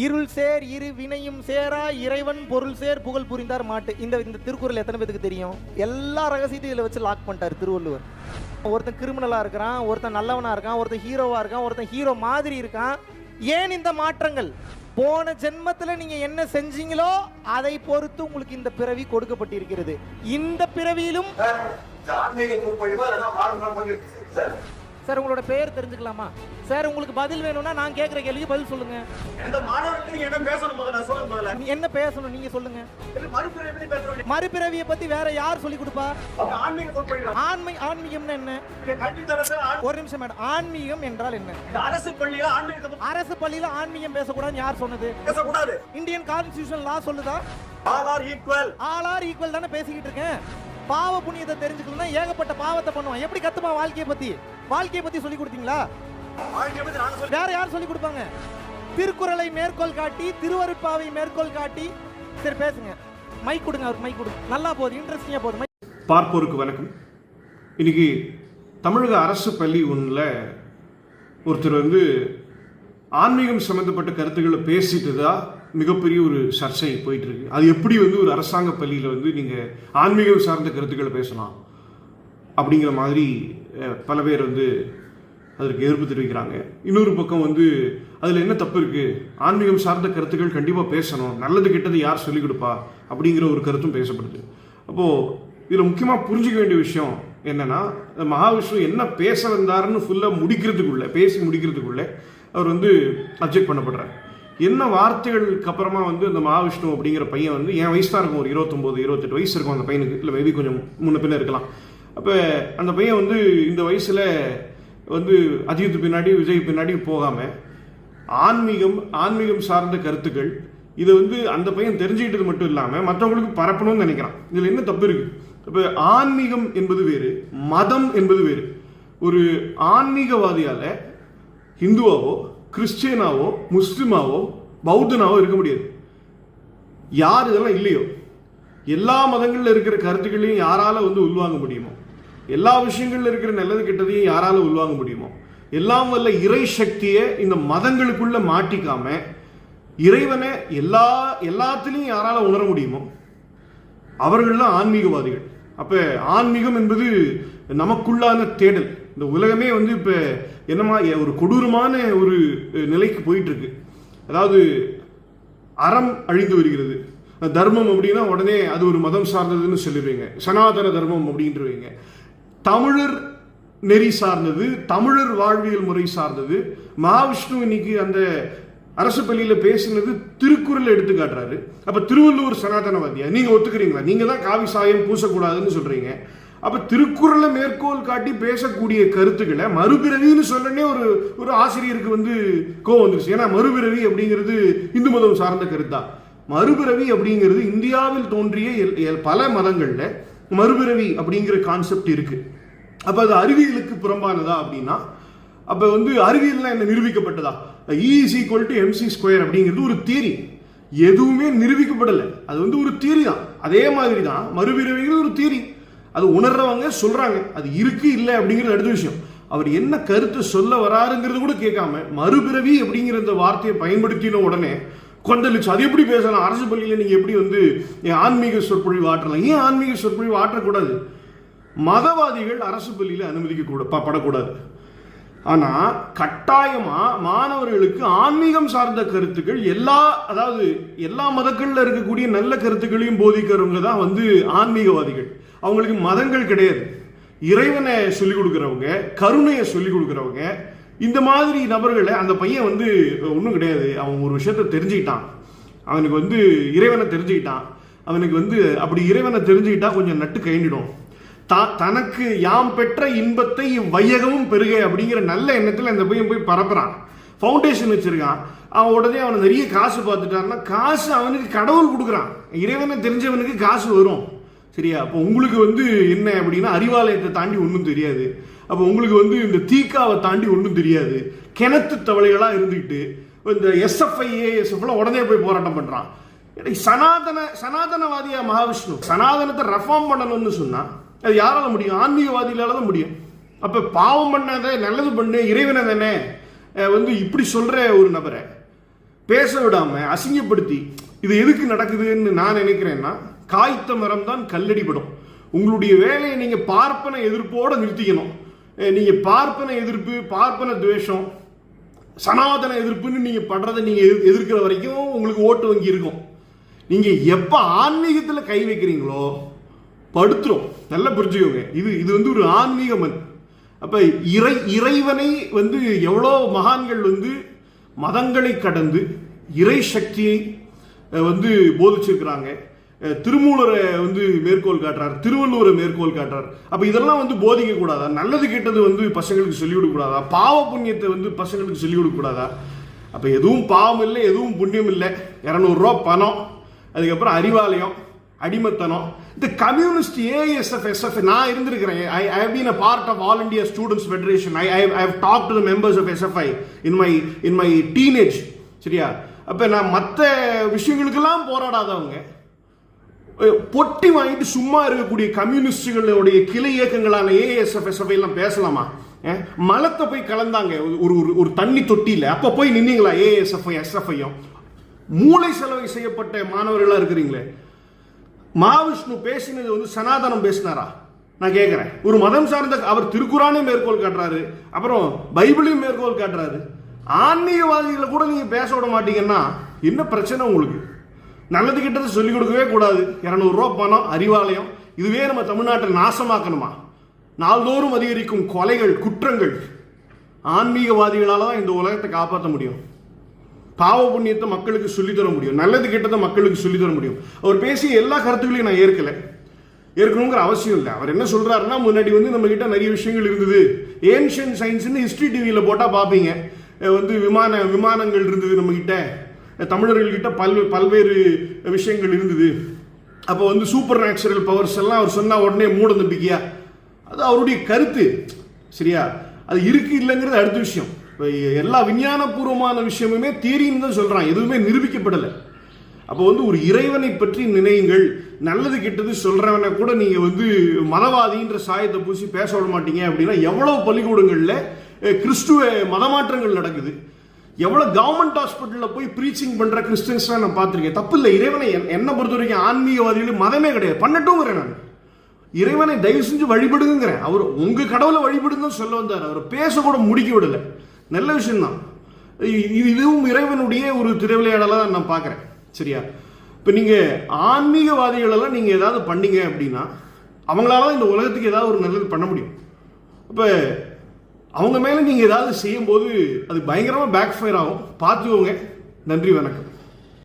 இருள் சேர் இரு வினையும் சேரா இறைவன் பொருள் சேர் புகழ் புரிந்தார் மாட்டு. இந்த இந்த திருக்குறள் எத்தனை பேத்துக்கு தெரியும்? எல்லா ரகசியத்தையும் இதில் வச்சு லாக் பண்ணிட்டார் திருவள்ளுவர். ஒருத்தன் கிரிமினலாக இருக்கிறான் ஒருத்தன் நல்லவனாக இருக்கான் ஒருத்தன் ஹீரோவாக இருக்கான் ஒருத்தன் ஹீரோ மாதிரி இருக்கான். ஏன் இந்த மாற்றங்கள்? போன ஜென்மத்தில் நீங்கள் என்ன செஞ்சீங்களோ அதை பொறுத்து உங்களுக்கு இந்த பிறவி கொடுக்கப்பட்டிருக்கிறது. இந்த பிறவியிலும் சார் உங்களோட பெயர் தெரிஞ்சுக்கலாமா? சார் உங்களுக்கு பதில் வேணும்னா நான் கேட்குற கேள்விக்கு பதில் சொல்லுங்க. என்ன பேசணும் என்ன பேசணும்? நீங்க சொல்லுங்க. மறுபிறவியை பத்தி வேற யார் சொல்லி கொடுப்பா? ஆன்மீக ஆன்மீகம்னா என்ன? ஒரு நிமிஷம் மேடம். ஆன்மீகம் என்றால் என்ன? அரசு பள்ளியில அரசு பள்ளியில ஆன்மீகம் பேசக்கூடாதுன்னு யார் சொன்னது? பேசக்கூடாது. இந்தியன் கான்ஸ்டியூஷன் லா சொல்லுதா? All are equal all are equal தானே பேசிக்கிட்டு இருக்கேன். பாவ புண்ணியத்தை தெரிஞ்சுக்கணும்னா ஏகப்பட்ட பாவத்தை பண்ணுவான். எப்படி கத்துமா வாழ்க்கையை பத்தி? வாழ்க்கையை பத்தி சொல்லி கொடுத்தீங்களா? வாழ்க்கையை பத்தி நான் சொல்லி வேற யார் சொல்லி கொடுப்பாங்க? திருக்குறளை மேற்கோள் காட்டி திருவருட்பாவை மேற்கோள் காட்டி. சரி பேசுங்க. மைக் கொடுங்க அவருக்கு மைக் கொடுங்க நல்லா போகுது இன்ட்ரெஸ்டிங்கா போகுது. பார்ப்போருக்கு வணக்கம். இன்னைக்கு தமிழக அரசு பள்ளி ஒன்றில் ஒருத்தர் வந்து ஆன்மீகம் சம்மந்தப்பட்ட கருத்துக்களை பேசிட்டு தான் மிகப்பெரிய ஒரு சர்ச்சை போயிட்டு இருக்கு அது எப்படி வந்து ஒரு அரசாங்க பள்ளியில் வந்து நீங்கள் ஆன்மீகம் சார்ந்த கருத்துக்களை பேசலாம் அப்படிங்கிற மாதிரி பல பேர் வந்து அதற்கு எதிர்ப்பு தெரிவிக்கிறாங்க. இன்னொரு பக்கம் வந்து அதில் என்ன தப்பு இருக்குது ஆன்மீகம் சார்ந்த கருத்துக்கள் கண்டிப்பாக பேசணும். நல்லது கெட்டது யார் சொல்லிக் கொடுப்பா? அப்படிங்கிற ஒரு கருத்தும் பேசப்படுது. அப்போது இதில் முக்கியமாக புரிஞ்சிக்க வேண்டிய விஷயம் என்னென்னா மகாவிஷ்ணு என்ன பேச வந்தாருன்னு ஃபுல்லாக முடிக்கிறதுக்குள்ளே பேசி முடிக்கிறதுக்குள்ளே அவர் வந்து அப்ஜெக்ட் பண்ணப்படுறார். என்ன வார்த்தைகளுக்கு அப்புறமா வந்து அந்த மகாவிஷ்ணு அப்படிங்கிற பையன் வந்து என் வயசு தான் இருக்கும் ஒரு இருபத்தொம்போது இருபத்தெட்டு வயசு இருக்கும் அந்த பையனுக்கு. இல்லை மேபி கொஞ்சம் முன்ன பின்ன இருக்கலாம். அப்போ அந்த பையன் வந்து இந்த வயசில் வந்து அஜித் பின்னாடி விஜய் பின்னாடி போகாமல் ஆன்மீகம் ஆன்மீகம் சார்ந்த கருத்துக்கள் இதை வந்து அந்த பையன் தெரிஞ்சுக்கிட்டது மட்டும் இல்லாமல் மற்றவங்களுக்கு பரப்பணும்னு நினைக்கிறான். இதில் என்ன தப்பு இருக்குது இப்போ ஆன்மீகம் என்பது வேறு மதம் என்பது வேறு. ஒரு ஆன்மீகவாதியால் ஹிந்துவாவோ கிறிஸ்டியனாவோ முஸ்லீமாவோ பௌத்தனாவோ இருக்க முடியாது. யார் இதெல்லாம் இல்லையோ? எல்லா மதங்களில் இருக்கிற கருத்துக்களையும் யாரால வந்து உள்வாங்க முடியுமோ? எல்லா விஷயங்கள்ல இருக்கிற நல்லது கெட்டதையும் யாரால உள்வாங்க முடியுமோ? எல்லாம் வல்ல இறை சக்தியை இந்த மதங்களுக்குள்ள மாட்டிக்காம இறைவனை எல்லா எல்லாத்துலேயும் யாரால உணர முடியுமோ? அவர்கள்லாம் ஆன்மீகவாதிகள். அப்ப ஆன்மீகம் என்பது நமக்குள்ளான தேடல். இந்த உலகமே வந்து இப்ப என்னமா ஒரு கொடூரமான ஒரு நிலைக்கு போயிட்டு இருக்கு அதாவது அறம் அழிந்து வருகிறது. தர்மம் அப்படின்னா உடனே அது ஒரு மதம் சார்ந்ததுன்னு சொல்லிடுவீங்க. சனாதன தர்மம் அப்படின்றவங்க. தமிழர் நெறி சார்ந்தது தமிழர் வாழ்வியல் முறை சார்ந்தது. மகாவிஷ்ணு இன்னைக்கு அந்த அரசு பள்ளியில் பேசினது திருக்குறள் எடுத்து காட்டுறாரு அப்ப திருவள்ளுவர் சனாதனவாதியா? நீங்க ஒத்துக்கிறீங்களா? நீங்க தான் காவி சாயம் பூசக்கூடாதுன்னு சொல்றீங்க. அப்ப திருக்குறளை மேற்கோள் காட்டி பேசக்கூடிய கருத்துக்களை மறுபிறவின்னு சொல்லனே ஒரு ஒரு ஆசிரியருக்கு வந்து கோவம் வந்துருச்சு. ஏன்னா மறுபிறவி அப்படிங்கிறது இந்து மதம் சார்ந்த கருத்தா? மறுபிறவி அப்படிங்கிறது இந்தியாவில் தோன்றிய எல்- பல மதங்கள்ல மறுபிறவி அப்படிங்கிற கான்செப்ட் இருக்கு. அப்போ அது அறிவியலுக்கு புறம்பானதா அப்படின்னா அப்போ வந்து அறிவியல்லாம் என்ன? நிரூபிக்கப்பட்டதா? E is equal to MC square அப்படிங்கிறது ஒரு தியரி எதுவுமே நிரூபிக்கப்படலை. அது வந்து ஒரு தியரி தான். அதே மாதிரி தான் மறுபிறவிங்கிறது ஒரு தியரி அது உணர்றவங்க சொல்றாங்க. அது இருக்கு இல்லை அப்படிங்கிறது அடுத்த விஷயம். அவர் என்ன கருத்தை சொல்ல வராருங்கிறது கூட கேட்காம மறுபிறவி அப்படிங்கிற இந்த வார்த்தையை பயன்படுத்தின உடனே கொந்தளிச்சு. அது எப்படி பேசலாம்? அரசு பள்ளியில் நீங்கள் எப்படி வந்து ஆன்மீக சொற்பொழிவு ஆற்றலாம்? ஏன் ஆன்மீக சொற்பொழிவு ஆற்றக்கூடாது? மதவாதிகள் அரசு பள்ளியில் அனுமதிக்க கூட படக்கூடாது. ஆனால் கட்டாயமாக மாணவர்களுக்கு ஆன்மீகம் சார்ந்த கருத்துக்கள் எல்லா அதாவது எல்லா மதங்களில் இருக்கக்கூடிய நல்ல கருத்துக்களையும் போதிக்கிறவங்க தான் வந்து ஆன்மீகவாதிகள். அவங்களுக்கு மதங்கள் கிடையாது. இறைவனை சொல்லிக் கொடுக்குறவங்க கருணையை சொல்லிக் கொடுக்குறவங்க இந்த மாதிரி நபர்களை அந்த பையன் வந்து ஒன்றும் கிடையாது. அவன் ஒரு விஷயத்த தெரிஞ்சுக்கிட்டான். அவனுக்கு வந்து இறைவனை தெரிஞ்சுக்கிட்டான். அவனுக்கு வந்து அப்படி இறைவனை தெரிஞ்சுக்கிட்டா கொஞ்சம் நட்டு கைண்டிடும் தா- தனக்கு யாம் பெற்ற இன்பத்தை வையகமும் பெருக அப்படிங்கிற நல்ல எண்ணத்தில் அந்த பையன் போய் பரப்புறான். ஃபவுண்டேஷன் வச்சிருக்கான். அவன் உடனே அவனை நிறைய காசு பார்த்துட்டான்னா காசு அவனுக்கு கடவுள் கொடுக்குறான். இறைவனை தெரிஞ்சவனுக்கு காசு வரும். சரியா? அப்போ உங்களுக்கு வந்து என்ன அப்படின்னா அறிவாலயத்தை தாண்டி ஒன்றும் தெரியாது. அப்போ உங்களுக்கு வந்து இந்த தீக்காவை தாண்டி ஒன்றும் தெரியாது. கிணத்து தவளைகளாக இருந்துக்கிட்டு இந்த எஸ்எஃப்ஐ உடனே போய் போராட்டம் பண்ணுறான் சனாதன சனாதனவாதியா மகாவிஷ்ணு? சனாதனத்தை ரெஃபார்ம் பண்ணணும்னு சொன்னால் அது யாரால முடியும்? ஆன்மீகவாதிகளால தான் முடியும். அப்போ பாவம் பண்ணாத நல்லது பண்ணு இறைவனை தானே வந்து இப்படி சொல்கிற ஒரு நபரை பேச விடாம அசிங்கப்படுத்தி இது எதுக்கு நடக்குதுன்னு நான் நினைக்கிறேன்னா காய்த்த மரம் தான் கல்லடிபடும். உங்களுடைய வேலையை நீங்கள் பார்ப்பன எதிர்ப்போடு நிறுத்திக்கணும். நீங்கள் பார்ப்பன எதிர்ப்பு பார்ப்பன துவேஷம் சனாதன எதிர்ப்புன்னு நீங்கள் படுறதை நீங்கள் எதிர்- எதிர்க்கிற வரைக்கும் உங்களுக்கு ஓட்டு வங்கி இருக்கும். நீங்கள் எப்போ ஆன்மீகத்தில் கை வைக்கிறீங்களோ படுத்துரும். நல்லா புரிஞ்சுக்கோங்க. இது இது வந்து ஒரு ஆன்மீக மன் அப்போ இறை இறைவனை வந்து எவ்வளோ மகான்கள் வந்து மதங்களை கடந்து இறை சக்தியை வந்து போதிச்சிருக்கிறாங்க. திருமூலரை வந்து மேற்கோள் காட்டுறார் திருவள்ளுவரை மேற்கோள் காட்டுறார். அப்போ இதெல்லாம் வந்து போதிக்க கூடாதா? நல்லது கெட்டது வந்து பசங்களுக்கு சொல்லிவிடக்கூடாதா? பாவ புண்ணியத்தை வந்து பசங்களுக்கு சொல்லிவிடக்கூடாதா? அப்போ எதுவும் பாவம் இல்லை எதுவும் புண்ணியம் இல்லை. இரநூறுவா பணம் அதுக்கப்புறம் அறிவாலயம் அடிமத்தனம். இந்த கம்யூனிஸ்ட் ஏஎஸ்எஃப் எஸ்எஃப் நான் இருந்திருக்கிறேன். I I been a part of all India students federation I I have talk to the members of SFI in my in my teenage சரியா? அப்போ நான் மற்ற விஷயங்களுக்கெல்லாம் போராடாதவங்க. பொட்டி வாங்கிட்டு சும்மா இருக்கக்கூடிய கம்யூனிஸ்டுகளுடைய கிளை இயக்கங்களான ஏஎஸ்எஃப்எஸ்எஃப் எல்லாம் பேசலாமா? மலத்தை போய் கலந்தாங்க. ஒரு ஒரு ஒரு தண்ணி தொட்டியில. அப்போ போய் நின்னீங்களா? ஏஎஸ்எஃப்ஐ எஸ்எஃப்ஐயும் மூளை செலவை செய்யப்பட்ட மாணவர்களா இருக்கிறீங்களே. மாவிஷ்ணு பேசினது வந்து சனாதனம் பேசினாரா? நான் கேட்குறேன் ஒரு மதம் சார்ந்த அவர் திருக்குறானையும் மேற்கோள் காட்டுறாரு. அப்புறம் பைபிளையும் மேற்கோள் காட்டுறாரு. ஆன்மீகவாதிகளை கூட நீங்கள் பேச விட மாட்டீங்கன்னா என்ன பிரச்சனை உங்களுக்கு? நல்லது கிட்டது சொல்லிக் கொடுக்கவே கூடாது. இரநூறுவா பணம் அறிவாலயம் இதுவே நம்ம தமிழ்நாட்டை நாசமாக்கணுமா? நாள்தோறும் அதிகரிக்கும் கொலைகள் குற்றங்கள் ஆன்மீகவாதிகளால் தான் இந்த உலகத்தை காப்பாற்ற முடியும். பாவ புண்ணியத்தை மக்களுக்கு சொல்லித் தர முடியும். நல்லது கெட்டதை மக்களுக்கு சொல்லித் தர முடியும். அவர் பேசிய எல்லா கருத்துக்களையும் நான் ஏற்கல. ஏற்கணுங்கிற அவசியம் இல்லை. அவர் என்ன சொல்றாருன்னா முன்னாடி வந்து நம்ம கிட்ட நிறைய விஷயங்கள் இருந்தது ஏன்ஷியன் சயின்ஸ்னு ஹிஸ்டரி டிவியில் போட்டால் பார்ப்பீங்க. வந்து விமான விமானங்கள் இருந்தது நம்ம தமிழர்கள்கிட்ட பல் பல்வேறு விஷயங்கள் இருந்தது. அப்போ வந்து சூப்பர் நேச்சுரல் பவர்ஸ் எல்லாம் அவர் சொன்னால் உடனே மூட நம்பிக்கையா? அது அவருடைய கருத்து. சரியா? அது இருக்கு இல்லைங்கிறது அடுத்த விஷயம். இப்போ எல்லா விஞ்ஞானபூர்வமான விஷயமுமே தீரின்னு தான் சொல்கிறான் எதுவுமே நிரூபிக்கப்படலை. அப்போ வந்து ஒரு இறைவனை பற்றி நினையுங்கள். நல்லது கெட்டது சொல்கிறவனை கூட நீங்கள் வந்து மதவாதின்ற சாயத்தை பூசி பேச விட மாட்டீங்க அப்படின்னா எவ்வளோ பள்ளிக்கூடங்களில் கிறிஸ்துவ மதமாற்றங்கள் நடக்குது. எவ்வளோ கவர்மெண்ட் ஹாஸ்பிட்டலில் போய் ப்ரீச்சிங் பண்ணுற கிறிஸ்டின்ஸ்லாம் நான் பார்த்துருக்கேன். தப்பு இல்லை. இறைவனை என்னை பொறுத்த வரைக்கும் ஆன்மீகவாதிகளும் மதமே கிடையாது. பண்ணட்டும்ங்கிறேன் நான். இறைவனை தயவு செஞ்சு வழிபடுங்கிறேன் அவர் உங்கள் கடவுளை வழிபடுங்கன்னு சொல்ல வந்தார். அவர் பேச கூட முடிக்க விடலை. நல்ல விஷயம்தான். இதுவும் இறைவனுடைய ஒரு திருவிளையாடலாக தான் நான் பார்க்குறேன். சரியா? இப்போ நீங்கள் ஆன்மீகவாதிகளெல்லாம் நீங்கள் ஏதாவது பண்ணீங்க அப்படின்னா அவங்களால இந்த உலகத்துக்கு ஏதாவது ஒரு நல்லது பண்ண முடியும். இப்போ அவங்க மேலே நீங்கள் ஏதாவது செய்யும்போது அது பயங்கரமாக பேக் ஃபயர் ஆகும். பார்த்துக்கோங்க. நன்றி வணக்கம்.